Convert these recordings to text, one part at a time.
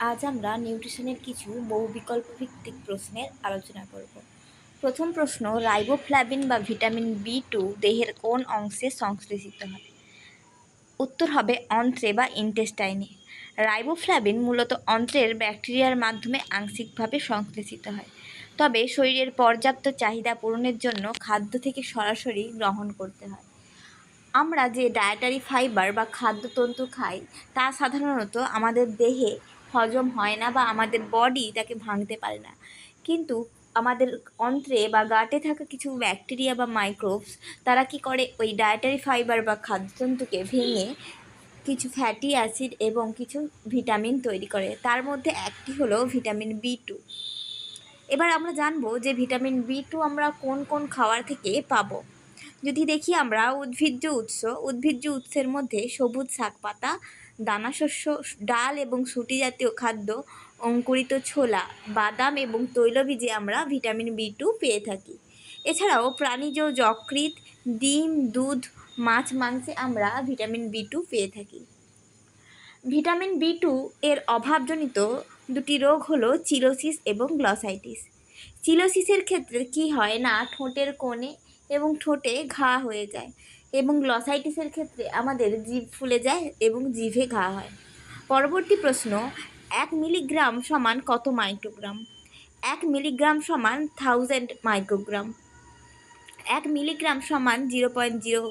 আজ আমরা নিউট্রিশনের কিছু বহু বিকল্প ভিত্তিক প্রশ্নের আলোচনা করব। প্রথম প্রশ্ন রাইবোফ্ল্যাভিন বা ভিটামিন বি টু দেহের কোন অংশে সংশ্লেষিত হয়? উত্তর হবে অন্ত্রে বা ইন্টেস্টাইনে। রাইবোফ্ল্যাভিন মূলত অন্ত্রের ব্যাকটেরিয়ার মাধ্যমে আংশিকভাবে সংশ্লেষিত হয়, তবে শরীরের পর্যাপ্ত চাহিদা পূরণের জন্য খাদ্য থেকে সরাসরি গ্রহণ করতে হয়। আমরা যে ডায়েটারি ফাইবার বা খাদ্যতন্তু খাই, তা সাধারণত আমাদের দেহে হজম হয় না বা আমাদের বডি তাকে ভাঙতে পারে না। কিন্তু আমাদের অন্ত্রে বা গাটে থাকা কিছু ব্যাকটেরিয়া বা মাইক্রোবস তারা কি করে? ওই ডায়েটারি ফাইবার বা খাদ্যতন্তুকে ভেঙে কিছু ফ্যাটি অ্যাসিড এবং কিছু ভিটামিন তৈরি করে। তার মধ্যে একটি হলো ভিটামিন বি টু এবার আমরা জানব যে ভিটামিন বি টু আমরা কোন কোন খাবার থেকে পাবো। যদি দেখি আমরা উদ্ভিজ্জ উৎস, উদ্ভিজ্জ উৎসের মধ্যে সবুজ শাকপাতা দানাশস্য, ডাল এবং সুটি জাতীয় খাদ্য, অঙ্কুরিত ছোলা, বাদাম এবং তৈলবীজে আমরা ভিটামিন বি টু পেয়ে থাকি। এছাড়াও প্রাণীজ যকৃৎ, ডিম, দুধ, মাছ, মাংসে আমরা ভিটামিন বি টু পেয়ে থাকি। ভিটামিন বি টু এর অভাবজনিত দুটি রোগ হলো চিলোসিস এবং গ্লসাইটিস। চিলোসিসের ক্ষেত্রে কি হয় না, ঠোঁটের কোণে এবং ঠোঁটে ঘা হয়ে যায়। এবং গ্লসাইটিসের ক্ষেত্রে আমাদের জিভ ফুলে যায় এবং জিভে ঘা হয়। পরবর্তী প্রশ্ন, এক মিলিগ্রাম সমান কত মাইক্রোগ্রাম এক মিলিগ্রাম সমান থাউজেন্ড মাইক্রোগ্রাম এক মিলিগ্রাম সমান zero point zero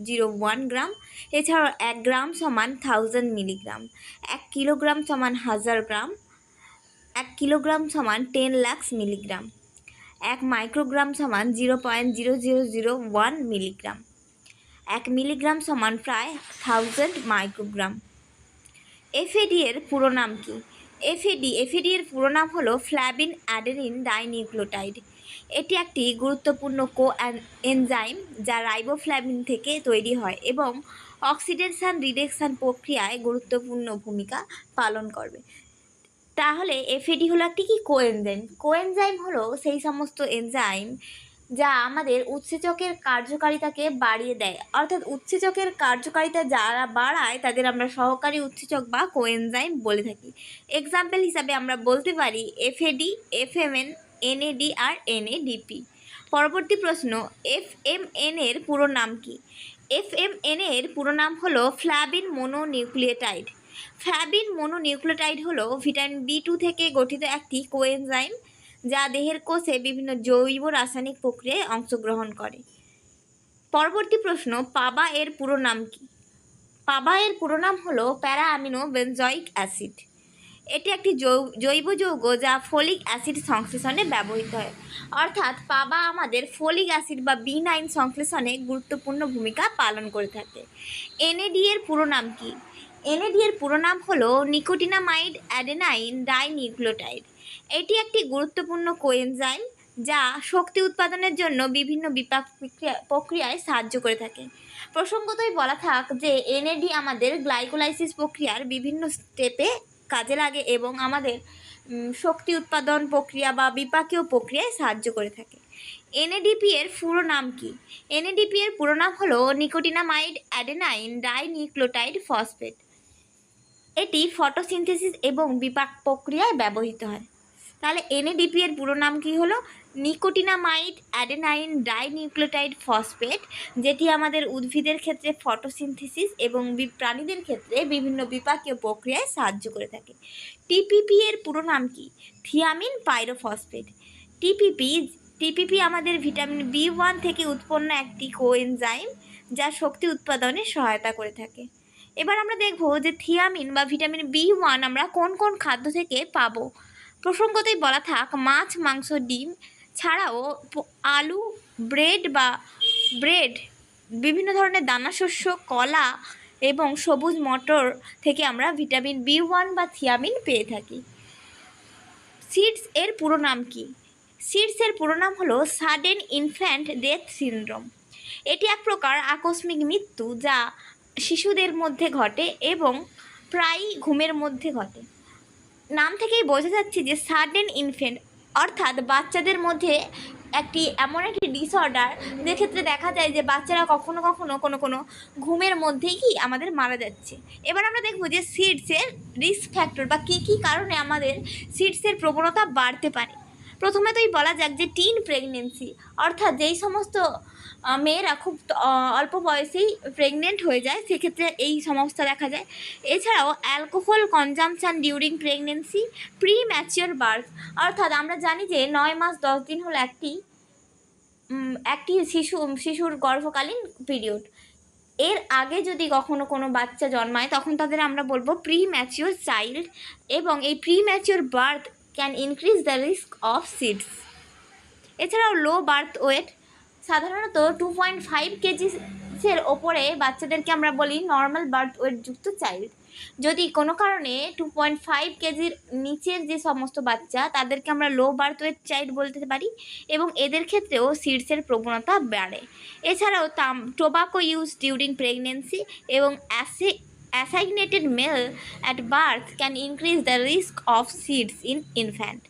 zero one gram এছাড়াও এক গ্রাম সমান থাউজেন্ড মিলিগ্রাম এক কিলোগ্রাম সমান হাজার গ্রাম এক কিলোগ্রাম সমান টেন লাক্স মিলিগ্রাম এক মাইক্রোগ্রাম সমান zero point zero zero zero one milligram এক মিলিগ্রাম সমান প্রায় থাউজেন্ড মাইক্রোগ্রাম এফএডি এর পুরো নাম কি? এফএডি এফএডি এর পুরো নাম হলো ফ্ল্যাবিন অ্যাডেনিন ডাইনিউক্লোটাইড এটি একটি গুরুত্বপূর্ণ কো এনজাইম যা রাইবোফ্ল্যাভিন থেকে তৈরি হয় এবং অক্সিডেশন রিডাকশন প্রক্রিয়ায় গুরুত্বপূর্ণ ভূমিকা পালন করবে। তাহলে এফএডি হলো একটি কি? কোএনজাইম। কোএনজাইম হলো সেই সমস্ত এনজাইম যা আমাদের উৎসেচকের কার্যকারিতাকে বাড়িয়ে দেয়। অর্থাৎ উৎসেচকের কার্যকারিতা যারা বাড়ায়, তাদের আমরা সহকারী উৎসেচক বা কোএনজাইম বলে থাকি। এক্সাম্পল হিসাবে আমরা বলতে পারি এফএডি এফএমএন এনএডি আর এনএডিপি পরবর্তী প্রশ্ন এফ এম এন এর পুরো নাম কি? এফ এম এন এর পুরো নাম হলো ফ্ল্যাবিন মোনোনিউক্লিয়েটাইড। ফ্ল্যাবিন মোনোনিউক্লিওটাইড হলো ভিটামিন বি টু থেকে গঠিত একটি কোএনজাইম যা দেহের কোষে বিভিন্ন জৈব রাসায়নিক প্রক্রিয়ায় অংশগ্রহণ করে। পরবর্তী প্রশ্ন, পাবা এর পুরো নাম কি? পাবা এর পুরো নাম হলো প্যারা অ্যামিনো বেনজয়িক অ্যাসিড। এটি একটি জৈব যৌগ যা ফলিক অ্যাসিড সংশ্লেষণে ব্যবহৃত হয়। অর্থাৎ পাবা আমাদের ফলিক অ্যাসিড বা বি নাইন সংশ্লেষণে গুরুত্বপূর্ণ ভূমিকা পালন করে থাকে। এনএডি এর পুরো নাম কি? এনএডি এর পুরো নাম হলো নিকোটিনামাইড অ্যাডেনাইন ডাইনিউক্লিওটাইড। এটি একটি গুরুত্বপূর্ণ কোএনজাইম যা শক্তি উৎপাদনের জন্য বিভিন্ন বিপাক প্রক্রিয়ায় সাহায্য করে থাকে। প্রসঙ্গতই বলা থাক যে, এনএডি আমাদের গ্লাইকোলাইসিস প্রক্রিয়ার বিভিন্ন স্টেপে কাজে লাগে এবং আমাদের শক্তি উৎপাদন প্রক্রিয়া বা বিপাকীয় প্রক্রিয়ায় সাহায্য করে থাকে। এনএডিপি এর পুরো নাম কি? এনএডিপি এর পুরো নাম হলো নিকোটিনামাইড অ্যাডেনাইন ডাইনিউক্লিওটাইড ফসফেট। এটি ফটোসিনথেসিস এবং বিপাক প্রক্রিয়ায় ব্যবহৃত হয়। তাহলে এনএডিপি এর পুরো নাম কি হলো? নিকোটিনামাইড অ্যাডেনাইন ডাইনিউক্লিওটাইড ফসফেট, যেটি আমাদের উদ্ভিদের ক্ষেত্রে ফটোসিনথেসিস এবং প্রাণীদের ক্ষেত্রে বিভিন্ন বিপাকীয় প্রক্রিয়ায় সাহায্য করে থাকে। টিপিপি এর পুরো নাম কি? Thiamine pyrophosphate. টিপিপি টিপিপি আমাদের ভিটামিন বি ওয়ান থেকে উৎপন্ন একটি কোএনজাইম, যা শক্তি উৎপাদনে সহায়তা করে থাকে। এবার আমরা দেখব যে থিয়ামিন বা ভিটামিন বি ওয়ান আমরা কোন কোন খাদ্য থেকে পাবো। প্রসঙ্গতই বলা থাক, মাছ, মাংস, ডিম ছাড়াও আলু, ব্রেড বা ব্রেড, বিভিন্ন ধরনের দানাশস্য কলা এবং সবুজ মটর থেকে আমরা ভিটামিন বি ওয়ান বা থিয়ামিন পেয়ে থাকি। সিডস এর পুরো নাম কি? সিডস এর পুরো নাম হলো সাডেন ইনফ্যান্ট ডেথ সিন্ড্রোম। এটি এক প্রকার আকস্মিক মৃত্যু যা শিশুদের মধ্যে ঘটে এবং প্রায়ই ঘুমের মধ্যে ঘটে। নাম থেকেই বোঝা যাচ্ছে যে সাডেন ইনফেন্ট, অর্থাৎ বাচ্চাদের মধ্যে একটি এমন একটি ডিসঅর্ডার যে ক্ষেত্রে দেখা যায় যে বাচ্চারা কখনো কখনো কোনো কোনো ঘুমের মধ্যেই কি আমাদের মারা যাচ্ছে। এবার আমরা দেখব যে সিডসের রিস্ক ফ্যাক্টর বা কী কী কারণে আমাদের সিডসের প্রবণতা বাড়তে পারে। প্রথমে তোই বলা যাক যে টিন প্রেগনেন্সি অর্থাৎ যেই সমস্ত মেয়েরা খুব অল্প বয়সেই প্রেগনেন্ট হয়ে যায়, সেক্ষেত্রে এই সমস্যা দেখা যায়। এছাড়াও alcohol consumption during pregnancy premature birth অর্থাৎ আমরা জানি যে নয় মাস দশ দিন হলো একটি একটি শিশু, শিশুর গর্ভকালীন পিরিয়ড এর আগে যদি কখনো কোনো বাচ্চা জন্মায়, তখন তাদের আমরা বলব প্রি ম্যাচিওর চাইল্ড এবং এই premature birth can increase the risk of SIDS এছাড়াও লো বার্থ ওয়েট সাধারণত টু পয়েন্ট ফাইভ কেজিসের ওপরে বাচ্চাদেরকে আমরা বলি নর্মাল বার্থ ওয়েট যুক্ত চাইল্ড যদি কোনো কারণে টু পয়েন্ট ফাইভ কেজির নিচের যে সমস্ত বাচ্চা, তাদেরকে আমরা লো বার্থ ওয়েট চাইল্ড বলতে পারি এবং এদের ক্ষেত্রেও সিডসের প্রবণতা বাড়ে। এছাড়াও তাম টোবাকো ইউজ ডিউরিং প্রেগনেন্সি এবং অ্যাসি assigned male at birth can increase the risk of SIDS in infant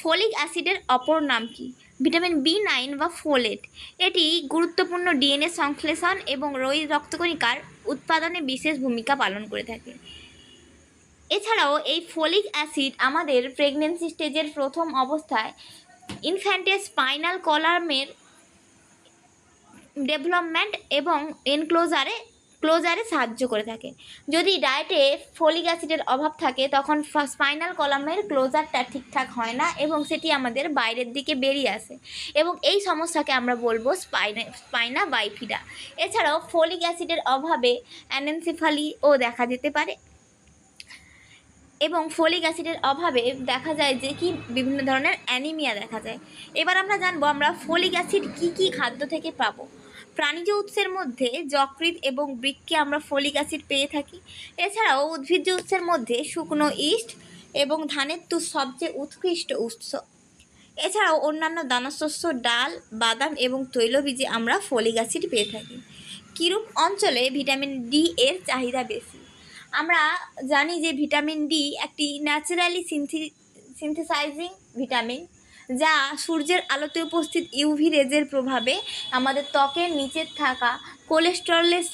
folic অ্যাসিডের অপর নাম কি? ভিটামিন বি নাইন বা ফোলেট। এটি গুরুত্বপূর্ণ ডিএনএ সংশ্লেষণ এবং রোগ রক্তকণিকার উৎপাদনে বিশেষ ভূমিকা পালন করে থাকে। এছাড়াও এই ফোলিক অ্যাসিড আমাদের প্রেগনেন্সি স্টেজের প্রথম অবস্থায় ইনফ্যান্টের স্পাইনাল কলামের ডেভেলপমেন্ট এবং এনক্লোজারে ক্লোজারে সাহায্য করে থাকে। যদি ডায়েটে ফলিক অ্যাসিডের অভাব থাকে, তখন স্পাইনাল কলামের ক্লোজারটা ঠিকঠাক হয় না এবং সেটি আমাদের বাইরের দিকে বেরিয়ে আসে। এবং এই সমস্যাকে আমরা বলব স্পাইনা স্পাইনা বাইফিডা এছাড়াও ফলিক অ্যাসিডের অভাবে অ্যানেনসিফালিও দেখা যেতে পারে। এবং ফলিক অ্যাসিডের অভাবে দেখা যায় যে কি বিভিন্ন ধরনের অ্যানিমিয়া দেখা যায়। এবার আমরা জানব আমরা ফলিক অ্যাসিড কি কি খাদ্য থেকে পাবো। প্রাণীজ উৎসের মধ্যে যকৃৎ এবং বৃক্ষে আমরা ফলিক অ্যাসিড পেয়ে থাকি। এছাড়াও উদ্ভিজ্জ উৎসের মধ্যে শুকনো ইস্ট এবং ধানের তুষ সবচেয়ে উৎকৃষ্ট উৎস। এছাড়াও অন্যান্য দানাশস্য, ডাল, বাদাম এবং তৈলবীজে আমরা ফলিক অ্যাসিড পেয়ে থাকি। কিরূপ অঞ্চলে ভিটামিন ডি এর চাহিদা বেশি? আমরা জানি যে ভিটামিন ডি একটি ন্যাচারালি সিনথি সিনথেসাইজিং ভিটামিন। যা সূর্যের আলোতে উপস্থিত ইউভি রেজের প্রভাবে আমাদের ত্বকের নিচে থাকা কোলেস্টেরলের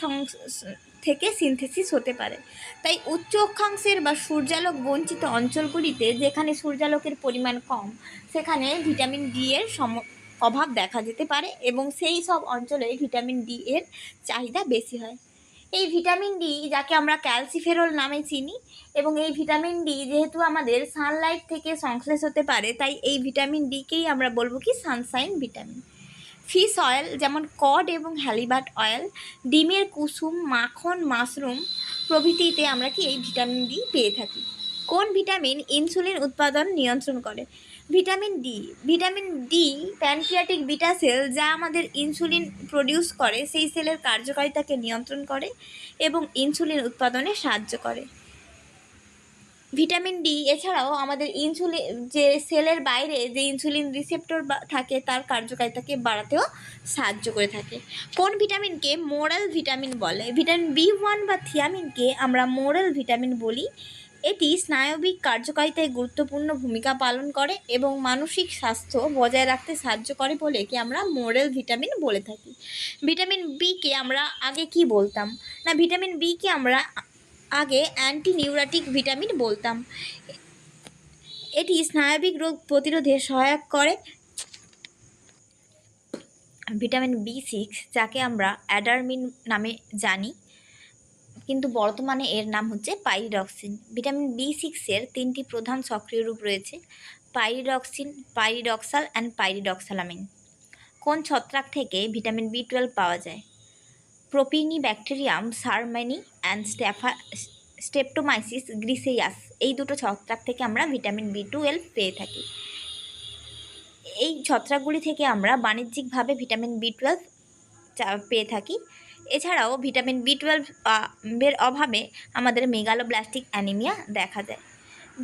থেকে সিনথেসিস হতে পারে। তাই উচ্চ অক্ষাংশের বা সূর্যালোক বঞ্চিত অঞ্চলগুলিতে যেখানে সূর্যালোকের পরিমাণ কম, সেখানে ভিটামিন ডি এর সম, অভাব দেখা যেতে পারে এবং সেই সব অঞ্চলে ভিটামিন ডি এর চাহিদা বেশি হয়। এই ভিটামিন ডি যাকে আমরা ক্যালসিফেরল নামে চিনি এবং এই ভিটামিন ডি যেহেতু আমাদের সানলাইট থেকে সংশ্লেষ হতে পারে, তাই এই ভিটামিন ডিকেই আমরা বলব কি সানসাইন ভিটামিন। ফিশ অয়েল যেমন কড এবং হ্যালিবাট অয়েল, ডিমের কুসুম, মাখন, মাশরুম প্রভৃতিতে আমরা কি এই ভিটামিন ডি পেয়ে থাকি। কোন ভিটামিন ইনসুলিন উৎপাদন নিয়ন্ত্রণ করে? Vitamin D vitamin D pancreatic beta cell যা আমাদের ইনসুলিন প্রডিউস করে, সেই সেলের কার্যকারিতাকে নিয়ন্ত্রণ করে এবং ইনসুলিন উৎপাদনে সাহায্য করে। ভিটামিন ডি, এছাড়াও আমাদের ইনসুলিন যে সেলের বাইরে যে ইনসুলিন রিসেপ্টর থাকে, তার কার্যকারিতাকে বাড়াতেও সাহায্য করে থাকে। কোন ভিটামিনকে মোরাল ভিটামিন বলে? ভিটামিন বি ওয়ান বা থিয়ামিনকে আমরা মোরাল ভিটামিন বলি। এটি স্নায়বিক কার্যকারিতায় গুরুত্বপূর্ণ ভূমিকা পালন করে এবং মানসিক স্বাস্থ্য বজায় রাখতে সাহায্য করে বলে কি আমরা মোরাল ভিটামিন বলে থাকি। ভিটামিন বিকে আমরা আগে কি বলতাম? না, ভিটামিন বিকে আমরা আগে অ্যান্টি নিউরাটিক ভিটামিন বলতাম। এটি স্নায়বিক রোগ প্রতিরোধে সহায়ক করে। ভিটামিন বি সিক্স যাকে আমরা অ্যাডারমিন নামে জানি। কিন্তু বর্তমানে এর নাম হচ্ছে পাইরিডক্সিন। ভিটামিন বি সিক্সের তিনটি প্রধান সক্রিয় রূপ রয়েছে, পাইরিডক্সিন, পাইরিডক্সাল অ্যান্ড পাইরিডক্সালামিন। কোন ছত্রাক থেকে ভিটামিন বি টুয়েলভ পাওয়া যায়? প্রোপিনি ব্যাকটেরিয়াম সারমেনি অ্যান্ড স্টেফা, স্টেপটোমাইসিস গ্রিসেয়াস এই দুটো ছত্রাক থেকে আমরা ভিটামিন বি টুয়েলভ পেয়ে থাকি। এই ছত্রাকগুলি থেকে আমরা বাণিজ্যিকভাবে ভিটামিন বি টুয়েলভ পেয়ে থাকি। এছাড়াও ভিটামিন বি টুয়েলভ এর অভাবে আমাদের মেগালোব্লাস্টিক অ্যানিমিয়া দেখা যায়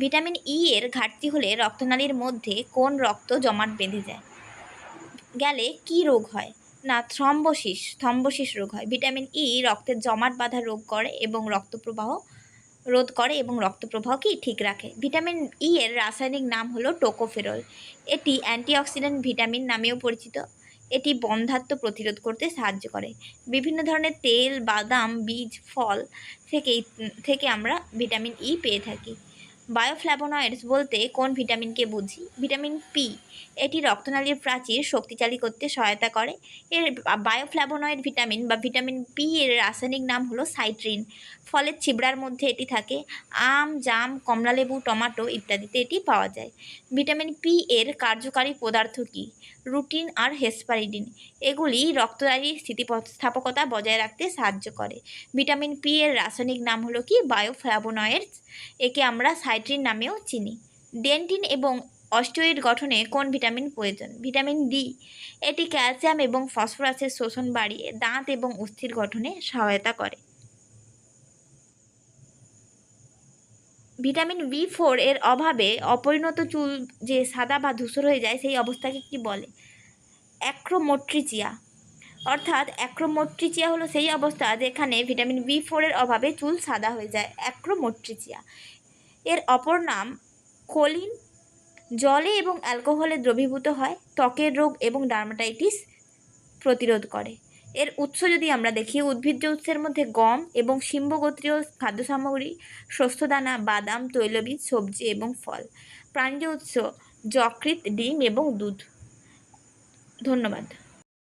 ভিটামিন ই এর ঘাটতি হলে রক্তনালীর মধ্যে কোন রক্ত জমাট বেঁধে যায়? গেলে কি রোগ হয়? না, থ্রম্বোসিস থ্রম্বোসিস রোগ হয়। ভিটামিন ই রক্তের জমাট বাঁধা রোগ করে এবং রক্তপ্রবাহ রোধ করে এবং রক্ত প্রবাহকে ঠিক রাখে। ভিটামিন ই এর রাসায়নিক নাম হলো টোকোফেরল। এটি অ্যান্টিঅক্সিডেন্ট ভিটামিন নামেও পরিচিত। এটি বন্ধাত্ম প্রতিরোধ করতে সাহায্য করে। বিভিন্ন ধরনের তেল, বাদাম, বীজ, ফল থেকে থেকে আমরা ভিটামিন ই পেয়ে থাকি। বায়োফ্ল্যাভোনয়েডস বলতে কোন ভিটামিনকে বুঝি? ভিটামিন পি, এটি রক্তনালীর প্রাচীর, শক্তিশালী করতে সহায়তা করে। এর বায়োফ্ল্যাভোনয়েড ভিটামিন বা ভিটামিন পি এর রাসায়নিক নাম হলো সাইট্রিন। ফলের ছিবড়ার মধ্যে এটি থাকে, আম, জাম, কমলালেবু, টমাটো ইত্যাদিতে এটি পাওয়া যায়। ভিটামিন পি এর কার্যকারী পদার্থ কী? রুটিন আর হেসপারিডিন। এগুলি রক্তনালীর স্থিতিস্থাপকতা বজায় রাখতে সাহায্য করে। ভিটামিন পি এর রাসায়নিক নাম হলো কি? বায়োফ্ল্যাভোনয়েডস একে আমরা সাইট্রিন নামেও চিনি। ডেন্টিন এবং অস্টিয়েড গঠনে কোন ভিটামিন প্রয়োজন? Vitamin D. এটি ক্যালসিয়াম এবং ফসফরাসের শোষণ বাড়িয়ে দাঁত এবং অস্থির গঠনে সহায়তা করে। ভিটামিন বি ফোর এর অভাবে অপরিণত চুল যে সাদা বা ধূসর হয়ে যায়, সেই অবস্থাকে কি বলে? অ্যাক্রোমোট্রিচিয়া। অর্থাৎ অ্যাক্রোমোট্রিচিয়া হলো সেই অবস্থা যেখানে ভিটামিন বি ফোরের অভাবে চুল সাদা হয়ে যায়। অ্যাক্রোমোট্রিচিয়া। এর অপর নাম কোলিন জলে এবং অ্যালকোহলে দ্রবীভূত হয়, ত্বকের রোগ এবং ডার্মাটাইটিস প্রতিরোধ করে। এর উৎস যদি আমরা দেখি, উদ্ভিজ্জ উৎসের মধ্যে গম এবং শিম্বগোত্রীয় খাদ্য সামগ্রী শস্যদানা, বাদাম, তৈলবীজ, সবজি এবং ফল। প্রাণীজ উৎস যকৃৎ, ডিম এবং দুধ। ধন্যবাদ।